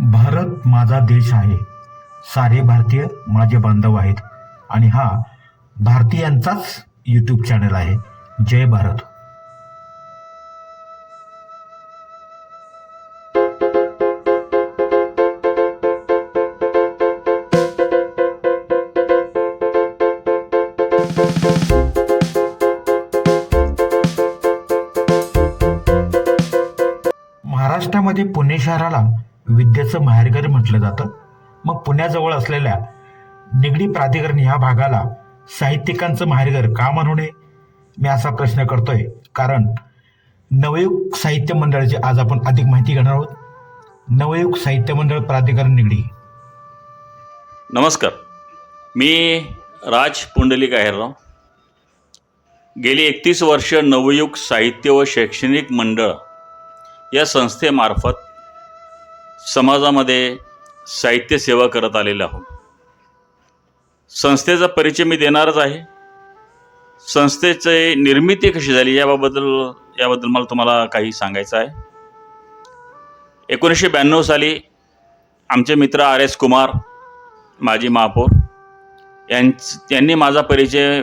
भारत माझा देश आहे. सारे भारतीय माझे बांधव आहेत. आणि हा भारतीयांचाच यूट्यूब चॅनल आहे. जय भारत. महाराष्ट्रामध्ये पुणे शहराला विद्येचं माहेरघर म्हटलं जातं. मग पुण्याजवळ असलेल्या निगडी प्राधिकरण ह्या भागाला साहित्यिकांचं माहेरघर का म्हणू नये? मी असा प्रश्न करतोय. कारण नवयुग साहित्य मंडळाची आज आपण अधिक माहिती घेणार आहोत. नवयुग साहित्य मंडळ प्राधिकरण निगडी. नमस्कार. मी राज पुंडलिक आहेरराव. गेली एकतीस वर्ष नवयुग साहित्य व शैक्षणिक मंडळ या संस्थेमार्फत समाजामध्ये साहित्य सेवा करत आलेलो आहोत. संस्थेचा परिचय मी देणारच आहे. संस्थेचे निर्मिती कशी झाली याबाबद्दल याबद्दल मला तुम्हाला काही सांगायचं आहे. एकोणीसशे ब्याण्णव साली आमचे मित्र आर एस कुमार माजी महापौर यांच त्यांनी माझा परिचय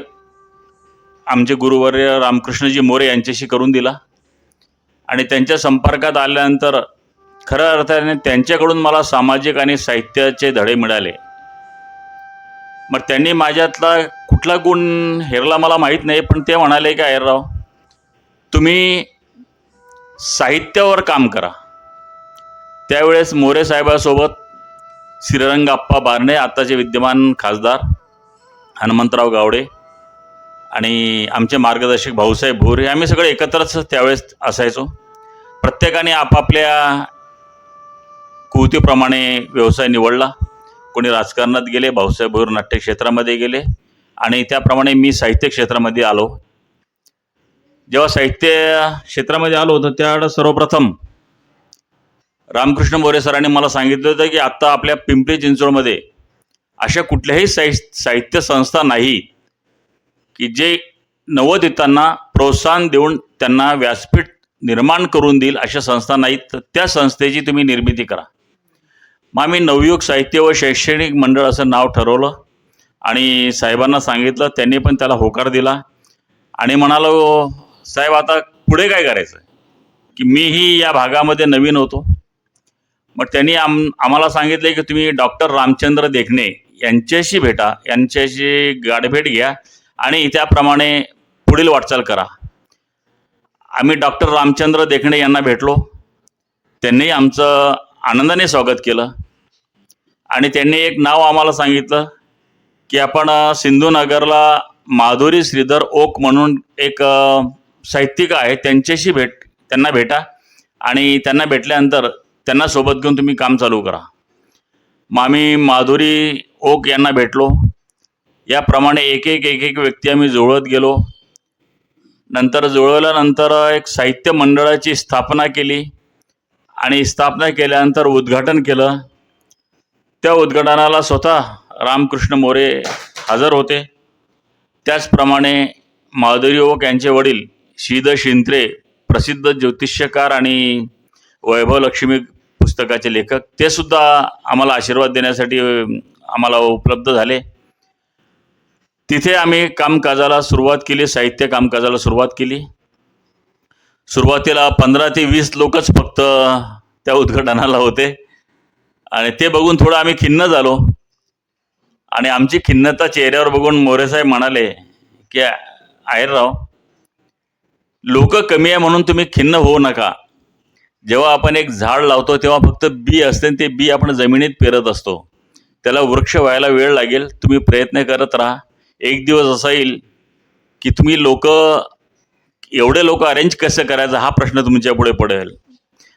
आमचे गुरुवर्य रामकृष्णजी मोरे यांच्याशी करून दिला. आणि त्यांच्या संपर्कात आल्यानंतर खऱ्या अर्थाने त्यांच्याकडून मला सामाजिक आणि साहित्याचे धडे मिळाले. मग त्यांनी माझ्यातला कुठला गुण हेरला मला माहीत नाही पण ते म्हणाले की अहिरराव तुम्ही साहित्यावर काम करा. त्यावेळेस मोरे साहेबासोबत श्रीरंगाप्पा बारणे आत्ताचे विद्यमान खासदार हनुमंतराव गावडे आणि आमचे मार्गदर्शक भाऊसाहेब भोर हे आम्ही सगळे एकत्रच त्यावेळेस असायचो. प्रत्येकाने आपापल्या कुवतीप्रमाणे व्यवसाय निवडला. कोणी राजकारणात गेले भाऊसाहेब भोर नाट्य क्षेत्रामध्ये गेले आणि त्याप्रमाणे मी साहित्य क्षेत्रामध्ये आलो. जेव्हा साहित्य क्षेत्रामध्ये आलो तर त्यावेळेस सर्वप्रथम रामकृष्ण मोरे सरांनी मला सांगितलं होतं की आत्ता आपल्या पिंपरी चिंचवडमध्ये अशा कुठल्याही साहि साहित्य संस्था नाही की जे नवोदितांना प्रोत्साहन देऊन त्यांना व्यासपीठ निर्माण करून देईल अशा संस्था नाहीत. तर त्या संस्थेची तुम्ही निर्मिती करा. मग आम्ही नवयुग साहित्य व शैक्षणिक मंडळ असं नाव ठरवलं. आणि साहेबांना सांगितलं त्यांनी पण त्याला होकार दिला. आणि म्हणालो साहेब आता पुढे काय करायचं की मीही या भागामध्ये नवीन होतो. मग त्यांनी आम आम्हाला सांगितले की तुम्ही डॉक्टर रामचंद्र देखणे यांच्याशी भेटा यांच्याशी गाठभेट घ्या आणि त्याप्रमाणे पुढील वाटचाल करा. आम्ही डॉक्टर रामचंद्र देखणे यांना भेटलो. त्यांनी आमचं आनंदाने स्वागत केलं. आणि त्यांनी एक नाव आम्हाला सांगितलं की आपण अ, सिंधुनगरला माधुरी श्रीधर ओक म्हणून एक साहित्यिक आहे त्यांच्याशी भेट त्यांना भेटा. आणि त्यांना भेटल्यानंतर त्यांना सोबत घेऊन तुम्ही काम चालू करा. मग आम्ही माधुरी ओक यांना भेटलो. याप्रमाणे एक एक एक एक व्यक्ती आम्ही जुळवत गेलो. नंतर जुळवल्यानंतर एक साहित्य मंडळाची स्थापना केली. आणि स्थापना केल्यानंतर उद्घाटन केलं. त्या उद्घाटनाला स्वतः रामकृष्ण मोरे हजर होते. त्याचप्रमाणे माधुरी ओक यांचे वडील श्रीद शिंत्रे प्रसिद्ध ज्योतिष्यकार आणि वैभव लक्ष्मी पुस्तकाचे लेखक ते सुद्धा आम्हाला आशीर्वाद देण्यासाठी आम्हाला उपलब्ध झाले. तिथे आम्ही कामकाजाला सुरुवात केली साहित्य कामकाजाला सुरुवात केली. सुरुवातीला पंधरा ते वीस लोकच फक्त त्या उद्घाटनाला होते. आणि ते बघून थोडं आम्ही खिन्न झालो. आणि आमची खिन्नता चेहऱ्यावर बघून मोरेसाहेब म्हणाले की आहेरराव लोक कमी आहे म्हणून तुम्ही खिन्न होऊ नका. जेव्हा आपण एक झाड लावतो तेव्हा फक्त बी असते आणि ते बी आपण जमिनीत पेरत असतो. त्याला वृक्ष व्हायला वेळ लागेल. तुम्ही प्रयत्न करत राहा. एक दिवस असा येईल की तुम्ही लोक एवढे लोक अरेंज कसं करायचं हा प्रश्न तुमच्यापुढे पडेल.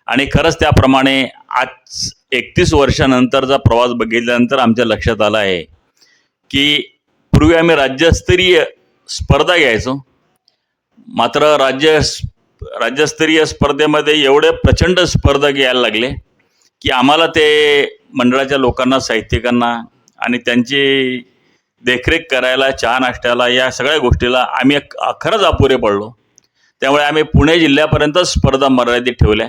आणि खरंच त्याप्रमाणे आज एकतीस वर्षानंतरचा प्रवास बघितल्यानंतर आमच्या लक्षात आला आहे की पूर्वी आम्ही राज्यस्तरीय स्पर्धा घ्यायचो. मात्र राज्य राज्यस्तरीय स्पर्धेमध्ये एवढे प्रचंड स्पर्धा घ्यायला लागले की आम्हाला ते मंडळाच्या लोकांना साहित्यिकांना आणि त्यांची देखरेख करायला चहा नाश्त्याला या सगळ्या गोष्टीला आम्ही खरंच अपुरे पडलो. त्यामुळे आम्ही पुणे जिल्ह्यापर्यंत स्पर्धा मर्यादित ठेवल्या.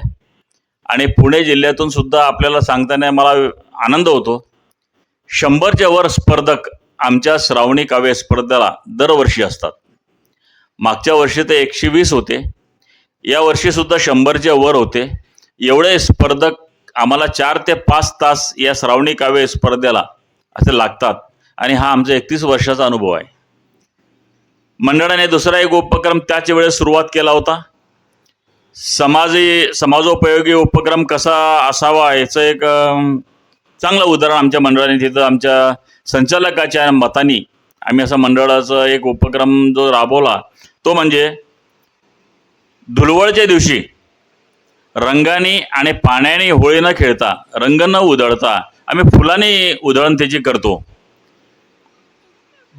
आणि पुणे जिल्ह्यातून सुद्धा आपल्याला सांगताना मला आनंद होतो. शंभरच्या वर स्पर्धक आमच्या श्रावणी काव्य स्पर्धेला दरवर्षी असतात. मागच्या वर्षी ते एकशे वीस होते. या वर्षी सुद्धा शंभरच्या वर होते. एवढे स्पर्धक आम्हाला चार ते पाच तास या श्रावणी काव्य स्पर्धेला असे लागतात. आणि हा आमचा एकतीस वर्षाचा अनुभव आहे. मंडळाने दुसरा एक उपक्रम त्याच वेळेस सुरुवात केला होता. समाजी समाजोपयोगी उपक्रम कसा असावा याचं एक चांगलं उदाहरण आमच्या मंडळाने तिथं आमच्या संचालकाच्या मतानी आम्ही असा मंडळाचा एक उपक्रम जो राबवला तो म्हणजे धुलवडच्या दिवशी रंगाने आणि पाण्याने होळी न खेळता रंग न उधळता आम्ही फुलाने उधळण त्याची करतो.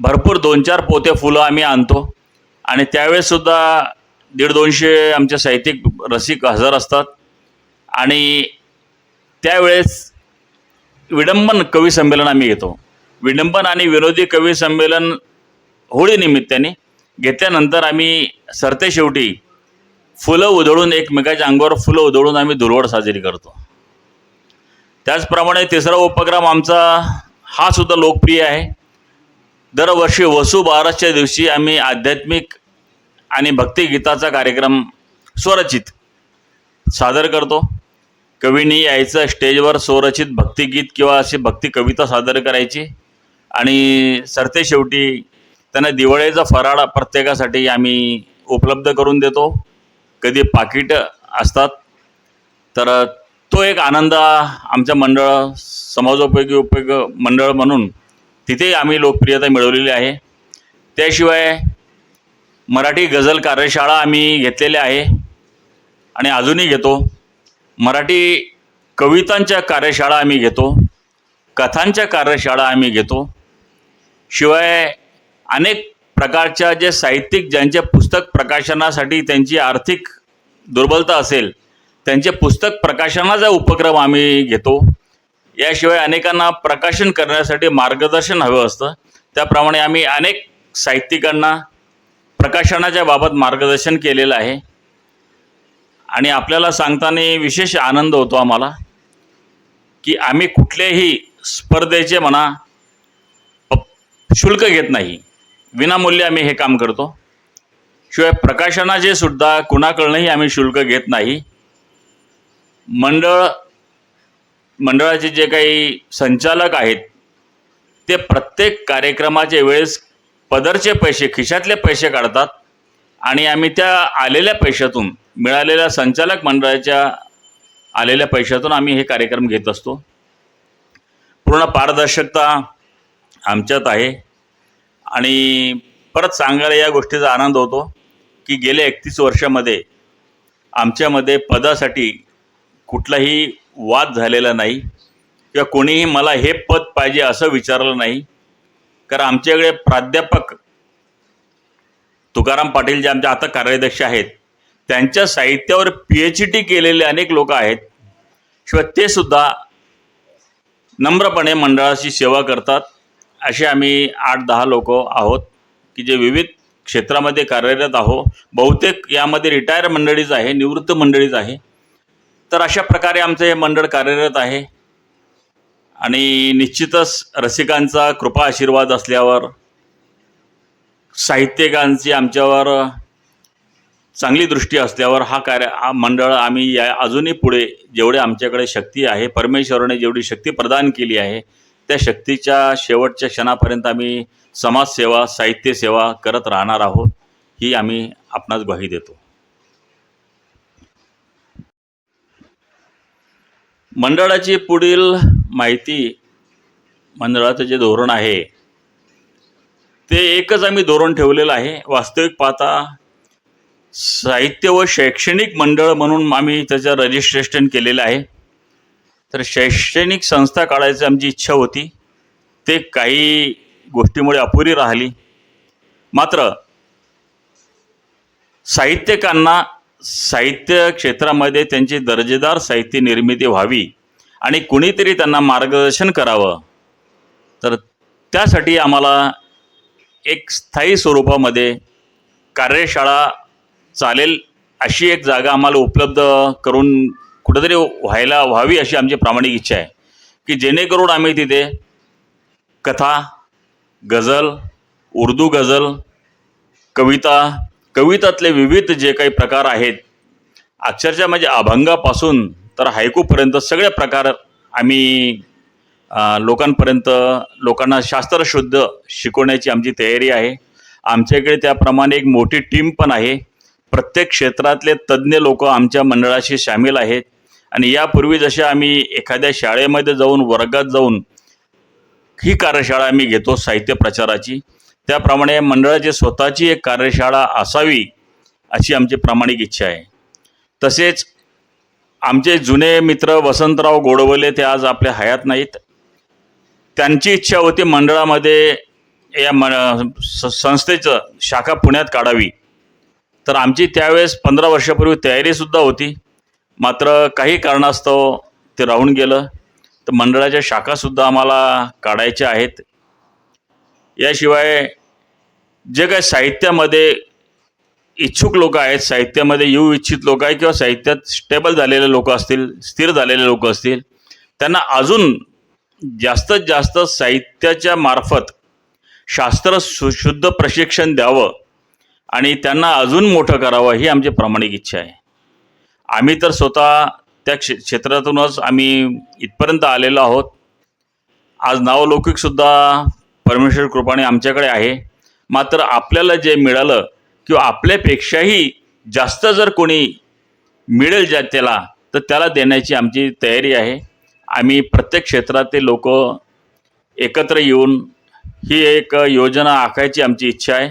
भरपूर दोन चार पोते फुलं आम्ही आणतो. आणि त्यावेळेससुद्धा दीड दोनशे आमचे साहित्यिक रसिक हजर असतात. आणि त्यावेळेस विडंबन कवी संमेलन आम्ही घेतो. विडंबन आणि विनोदी कवी संमेलन होळीनिमित्ताने घेतल्यानंतर आम्ही सरते शेवटी फुलं उधळून एकमेकाच्या अंगावर फुलं उधळून आम्ही धुलवड साजरी करतो. त्याचप्रमाणे तिसरा उपक्रम आमचा हा सुद्धा लोकप्रिय आहे. दरवर्षी वसू बारसच्या दिवशी आम्ही आध्यात्मिक आणि भक्तिगीताचा कार्यक्रम स्वरचित सादर करतो. कवीनी यायचं स्टेजवर स्वरचित भक्तिगीत किंवा अशी भक्ती कविता सादर करायची. आणि सरते शेवटी त्यांना दिवाळीचा फराळ प्रत्येकासाठी आम्ही उपलब्ध करून देतो. कधी पाकिट असतात तर तो एक आनंद आमच्या मंडळ समाजोपयोगी उपयोग मंडळ म्हणून तिथे आम्ही लोकप्रियता मिळवलेली आहे. त्याशिवाय मराठी गझल कार्यशाळा आम्ही घेतलेल्या आहे आणि अजूनही घेतो. मराठी कवितांच्या कार्यशाळा आम्ही घेतो. कथांच्या कार्यशाळा आम्ही घेतो. शिवाय अनेक प्रकारच्या जे साहित्यिक ज्यांचे पुस्तक प्रकाशनासाठी त्यांची आर्थिक दुर्बलता असेल त्यांचे पुस्तक प्रकाशनाचा उपक्रम आम्ही घेतो. याशिवाय अनेकांना प्रकाशन करण्यासाठी मार्गदर्शन हवं असतं. त्याप्रमाणे आम्ही अनेक साहित्यिकांना प्रकाशनाच्या बाबत मार्गदर्शन केलेलं आहे. आणि आपल्याला सांगताना विशेष आनंद होतो आम्हाला की आम्ही कुठल्याही स्पर्धेचे म्हणा शुल्क घेत नाही. विनामूल्य आम्ही हे काम करतो. शिवाय प्रकाशनाचे सुद्धा कुणाकडनंही आम्ही शुल्क घेत नाही. मंडळ मंडळाचे जे काही संचालक आहेत ते प्रत्येक कार्यक्रमाच्या वेळेस पदरचे पैसे खिशातले पैसे काढतात आणि आम्ही त्या आलेल्या पैशातून मिळालेल्या संचालक मंडळाच्या आलेल्या पैशातून आम्ही हे कार्यक्रम घेत असतो. पूर्ण पारदर्शकता आमच्यात आहे आणि परत सांगायला या गोष्टीचा आनंद होतो की गेल्या एकतीस वर्षामध्ये आमच्यामध्ये पदासाठी कुठलाही वाद झालेला नाही किंवा कोणीही मला हे पद पाहिजे असं विचारलं नाही. कारण आमच्याकडे प्राध्यापक तुकाराम पाटील जे आमच्या आता कार्याध्यक्ष आहेत त्यांच्या साहित्यावर पी एच डी केलेले अनेक लोक आहेत. शिवाय ते सुद्धा नम्रपणे मंडळाची सेवा करतात. असे आम्ही आठ दहा लोक आहोत की जे विविध क्षेत्रामध्ये कार्यरत आहो बहुतेक यामध्ये रिटायर मंडळीच आहे निवृत्त मंडळीच आहे. तर अशा प्रकारे आमचं हे मंडळ कार्यरत आहे. आणि निश्चितच रसिकांचा कृपा आशीर्वाद असल्यावर साहित्यिकांची आमच्यावर चांगली दृष्टी असल्यावर हा कार्य हा मंडळ आम्ही या अजूनही पुढे जेवढे आमच्याकडे शक्ती आहे परमेश्वराने जेवढी शक्ती प्रदान केली आहे त्या शक्तीच्या शेवटच्या क्षणापर्यंत आम्ही समाजसेवा साहित्य सेवा करत राहणार आहोत ही आम्ही आपणास ग्वाही देतो. मंडळाची पुढील माहिती मंडळाचं जे धोरण आहे ते एकच आम्ही धोरण ठेवलेलं आहे. वास्तविक पाहता साहित्य व शैक्षणिक मंडळ म्हणून आम्ही त्याचं रजिस्ट्रेशन केलेलं आहे. तर शैक्षणिक संस्था काढायची आमची इच्छा होती. ते काही गोष्टीमुळे अपुरी राहिली. मात्र साहित्यिकांना साहित्य क्षेत्रामध्ये त्यांची दर्जेदार साहित्य निर्मिती व्हावी आणि कुणीतरी त्यांना मार्गदर्शन करावं. तर त्यासाठी आम्हाला एक स्थायी स्वरूपामध्ये कार्यशाळा चालेल अशी एक जागा आम्हाला उपलब्ध करून कुठंतरी व्हायला व्हावी अशी आमची प्रामाणिक इच्छा आहे. की जेणेकरून आम्ही तिथे कथा गझल उर्दू गझल कविता कवितातले विविध जे काही प्रकार आहेत अक्षरशः म्हणजे अभंगापासून तर हायकूपर्यंत सगळे प्रकार आम्ही लोकांपर्यंत लोकांना शास्त्रशुद्ध शिकवण्याची आमची तयारी आहे. आमच्याकडे त्याप्रमाणे एक मोठी टीम पण आहे. प्रत्येक क्षेत्रातले तज्ज्ञ लोक आमच्या मंडळाशी सामील आहेत. आणि यापूर्वी जसे आम्ही एखाद्या शाळेमध्ये जाऊन वर्गात जाऊन ही कार्यशाळा आम्ही घेतो साहित्य प्रचाराची. त्याप्रमाणे मंडळाची स्वतःची एक कार्यशाळा असावी अशी आमची प्रामाणिक इच्छा आहे. तसेच आमचे जुने मित्र वसंतराव गोडवले ते आज आपल्या हयात नाहीत. त्यांची इच्छा होती मंडळामध्ये या म स- संस्थेचं शाखा पुण्यात काढावी. तर आमची त्यावेळेस पंधरा वर्षापूर्वी तयारीसुद्धा होती. मात्र काही कारणास्तव ते राहून गेलं. तर मंडळाच्या शाखासुद्धा आम्हाला काढायच्या आहेत. याशिवाय जे काही साहित्यामध्ये इच्छुक लोक आहेत साहित्यामध्ये येऊ इच्छित लोक आहेत किंवा साहित्यात स्टेबल झालेले लोक असतील स्थिर झालेले लोक असतील त्यांना अजून जास्तीत जास्त साहित्याच्या मार्फत शास्त्र सुशुद्ध प्रशिक्षण द्यावं आणि त्यांना अजून मोठं करावं ही आमची प्रामाणिक इच्छा आहे. आम्ही तर स्वतः त्या क्षे क्षेत्रातूनच आम्ही इथपर्यंत आलेलो आहोत. आज नावलौकिकसुद्धा परमेश्वर कृपाने आमच्याकडे आहे. मात्र आपल्याला जे मिळालं किंवा आपल्यापेक्षाही जास्त जर कोणी मिळेल ज्या त्याला तर त्याला देण्याची आमची तयारी आहे. आम्ही प्रत्येक क्षेत्रातील लोक एकत्र येऊन ही एक योजना आखायची आमची इच्छा आहे.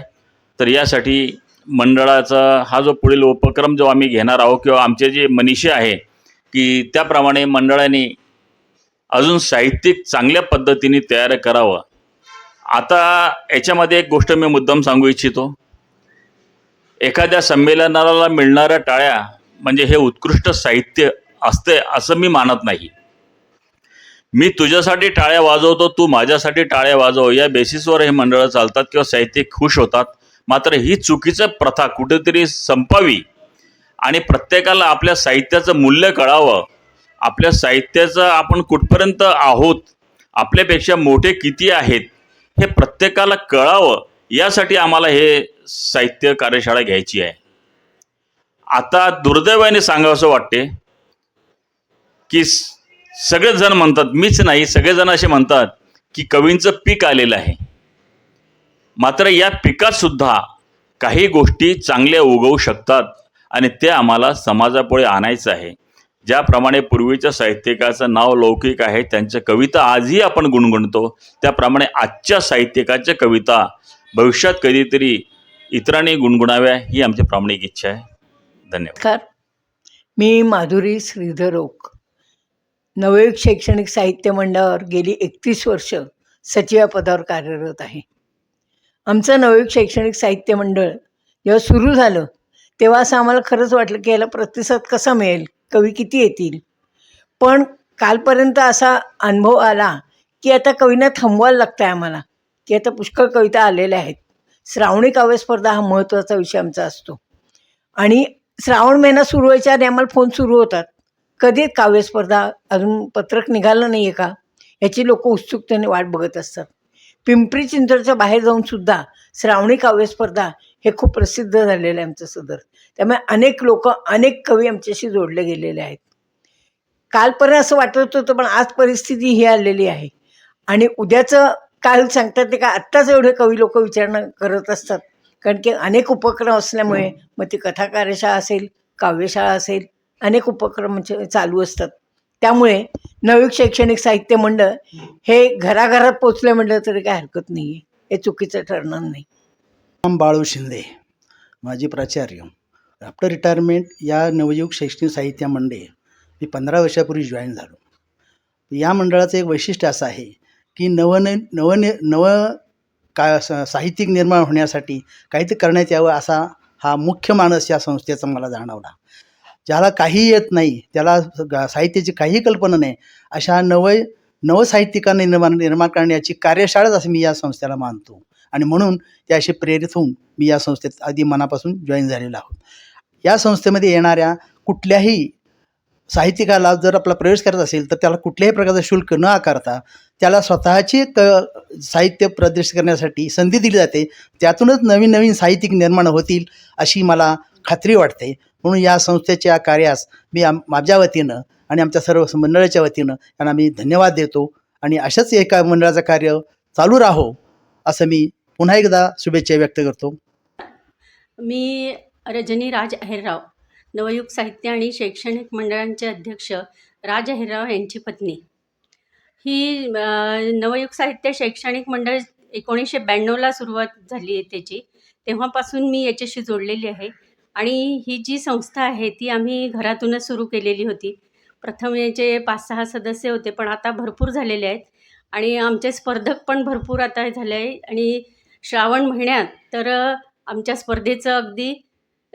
तर यासाठी मंडळाचा हा जो पुढील उपक्रम जो आम्ही घेणार आहोत किंवा आमचे जे मनीषे आहे की त्याप्रमाणे मंडळाने अजून साहित्यिक चांगल्या पद्धतीने तयार करावं. आता याच्यामध्ये एक गोष्ट मी मुद्दाम सांगू इच्छितो. एखाद्या संमेलनाला मिळणाऱ्या टाळ्या म्हणजे हे उत्कृष्ट साहित्य असते असं मी मानत नाही. मी तुझ्यासाठी टाळ्या वाजवतो तू माझ्यासाठी टाळ्या वाजव. या बेसिसवर हे मंडळं चालतात किंवा साहित्यिक खुश होतात. मात्र ही चुकीचं प्रथा कुठेतरी संपावी आणि प्रत्येकाला आपल्या साहित्याचं मूल्य कळावं. आपल्या साहित्याचं आपण कुठपर्यंत आहोत आपल्यापेक्षा मोठे किती आहेत हे प्रत्येकाला कळावं यासाठी आम्हाला हे साहित्य कार्यशाळा घ्यायची आहे. आता दुर्दैवाने सांगावंसं वाटते की सगळेजण म्हणतात मीच नाही सगळेजण असे म्हणतात की कवींचं पीक आलेलं आहे. मात्र या पिकात सुद्धा काही गोष्टी चांगल्या उगवू शकतात आणि ते आम्हाला समाजापुढे आणायचं आहे. ज्याप्रमाणे पूर्वीच्या साहित्यिकाचं नाव लौकिक आहे त्यांच्या कविता आजही आपण गुणगुणतो त्याप्रमाणे आजच्या साहित्यिकाच्या कविता भविष्यात कधीतरी इतरांनी गुणगुणाव्या ही आमची प्रामाणिक इच्छा आहे. धन्यवाद. मी माधुरी श्रीधर ओक. नवयुग शैक्षणिक साहित्य मंडळावर गेली एकतीस वर्ष सचिवा पदावर कार्यरत आहे. आमचं नवयुग शैक्षणिक साहित्य मंडळ जेव्हा सुरू झालं तेव्हा असं आम्हाला खरंच वाटलं की याला प्रतिसाद कसा मिळेल? कवी किती येतील? पण कालपर्यंत असा अनुभव आला की आता कवींना थांबवायला लागतं आहे आम्हाला. की आता पुष्कळ कविता आलेल्या आहेत. श्रावणी काव्यस्पर्धा हा महत्त्वाचा विषय आमचा असतो. आणि श्रावण महिना सुरू व्हायच्या आधी आम्हाला फोन सुरू होतात. कधी काव्यस्पर्धा अजून पत्रक निघालं नाही आहे का? याची लोक उत्सुकतेने वाट बघत असतात. पिंपरी चिंचवडच्या बाहेर जाऊनसुद्धा श्रावणी काव्यस्पर्धा हे खूप प्रसिद्ध झालेलं आहे आमचं सदर. त्यामुळे अनेक लोक अनेक कवी आमच्याशी जोडले गेलेले आहेत. कालपर्यंत असं वाटत होतं पण आज परिस्थिती ही आलेली आहे. आणि उद्याचं काल सांगतात ते का आत्ताच एवढे कवी लोक विचारणं करत असतात. कारण की अनेक उपक्रम असल्यामुळे मग ती कथा कार्यशाळा असेल काव्यशाळा असेल अनेक उपक्रम म्हणजे चालू असतात. त्यामुळे नवीन शैक्षणिक साहित्य मंडळ हे घराघरात पोचले म्हटलं तरी काय हरकत नाही आहे हे चुकीचं ठरणार नाही. बाळू शिंदे माजी प्राचार्य. आफ्टर रिटायरमेंट या नवयुग शैक्षणिक साहित्य मंडळ मी पंधरा वर्षापूर्वी जॉईन झालो. या मंडळाचं एक वैशिष्ट्य असं आहे की नवने नवने नव का स- साहित्यिक निर्माण होण्यासाठी काहीतरी करण्यात यावं असा हा मुख्य मानस या संस्थेचा मला जाणवला. ज्याला काही येत नाही त्याला साहित्याची काही कल्पना नाही अशा नव नवसाहित्यिकांनी निर्माण निर्माण करण्याची कार्यशाळाच असं मी या संस्थेला मानतो. आणि म्हणून त्याशी प्रेरित होऊन मी या संस्थेत आधी मनापासून जॉईन झालेलो आहोत. या संस्थेमध्ये येणाऱ्या कुठल्याही साहित्यिकाला जर आपला प्रवेश करत असेल तर त्याला कुठल्याही प्रकारचं शुल्क न आकारता त्याला स्वतःची क साहित्य प्रदर्शित करण्यासाठी संधी दिली जाते. त्यातूनच नवीन नवीन साहित्यिक निर्माण होतील अशी मला खात्री वाटते. म्हणून या संस्थेच्या कार्यास मी आम माझ्या वतीनं आणि आमच्या सर्व मंडळाच्या वतीनं त्यांना मी धन्यवाद देतो आणि अशाच एका मंडळाचं कार्य चालू राहो असं मी पुन्हा एकदा शुभेच्छा व्यक्त करतो. मी रजनी राज अहिरराव. नवयुग साहित्य आणि शैक्षणिक मंडळांचे अध्यक्ष राज अहिरराव यांची पत्नी. ही नवयुग साहित्य शैक्षणिक मंडळ एकोणीसशे ब्याण्णवला सुरुवात झाली आहे त्याची. तेव्हापासून मी याच्याशी जोडलेली आहे. आणि ही जी संस्था आहे ती आम्ही घरातूनच सुरू केलेली होती. प्रथम याचे पाच सहा सदस्य होते पण आता भरपूर झालेले आहेत. आणि आमचे स्पर्धक पण भरपूर आता झाले आहे. आणि श्रावण महिन्यात तर आमच्या स्पर्धेचं अगदी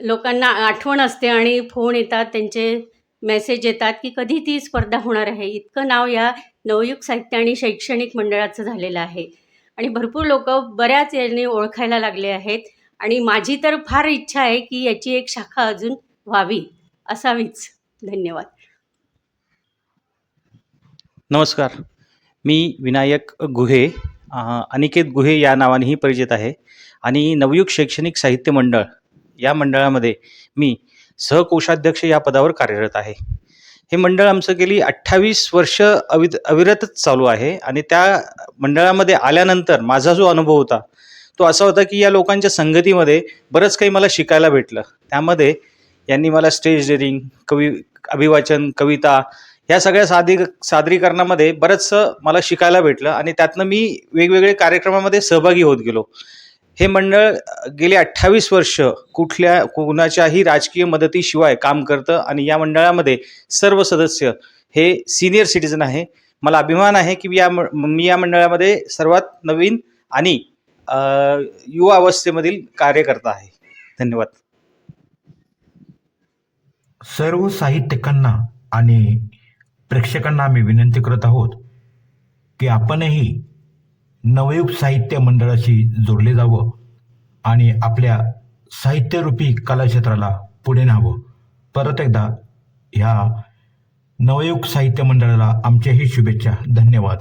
लोकांना आठवण असते आणि फोन येतात त्यांचे मेसेज येतात की कधी ती स्पर्धा होणार आहे. इतकं नाव या नवयुग साहित्य आणि शैक्षणिक मंडळाचं झालेलं आहे. आणि भरपूर लोक बऱ्याच याने ओळखायला लागले आहेत आणि माझी तर फार इच्छा आहे की याची एक शाखा अजून व्हावी असावीच. धन्यवाद. नमस्कार. मी विनायक गुहे अनिकेत गुहे या नावानेही परिचित आहे. आणि नवयुग शैक्षणिक साहित्य मंडळ या मंडळामध्ये मी सहकोषाध्यक्ष या पदावर कार्यरत आहे. हे मंडळ आमचं गेली अठ्ठावीस वर्ष अवि अविरतच चालू आहे आणि त्या मंडळामध्ये आल्यानंतर माझा जो अनुभव होता तो असा होता की या लोकांच्या संगतीमध्ये बरंच काही मला शिकायला भेटलं. त्यामध्ये यांनी मला स्टेज डेअरिंग कवी अभिवाचन कविता ह्या सगळ्या सादरी सादरीकरणामध्ये बरंचसं मला शिकायला भेटलं आणि त्यातनं मी वेगवेगळे कार्यक्रमामध्ये सहभागी होत गेलो. हे मंडळ गेले गेली अठ्ठावीस वर्ष कुठल्या कोणाच्याही राजकीय मदतीशिवाय काम करतं आणि या मंडळामध्ये सर्व सदस्य हे सिनियर सिटीजन आहे. मला अभिमान आहे की या म- मी या मंडळामध्ये सर्वात नवीन आणि युवा अवस्थेमधील कार्यकर्ता आहे. धन्यवाद. सर्व साहित्यिकांना आणि प्रेक्षकांना आम्ही विनंती करत आहोत की आपणही नवयुग साहित्य मंडळाशी जोडले जावं आणि आपल्या साहित्यरूपी कलाक्षेत्राला पुढे न्यावं परत एकदा ह्या नवयुग साहित्य मंडळाला आमच्याही शुभेच्छा. धन्यवाद.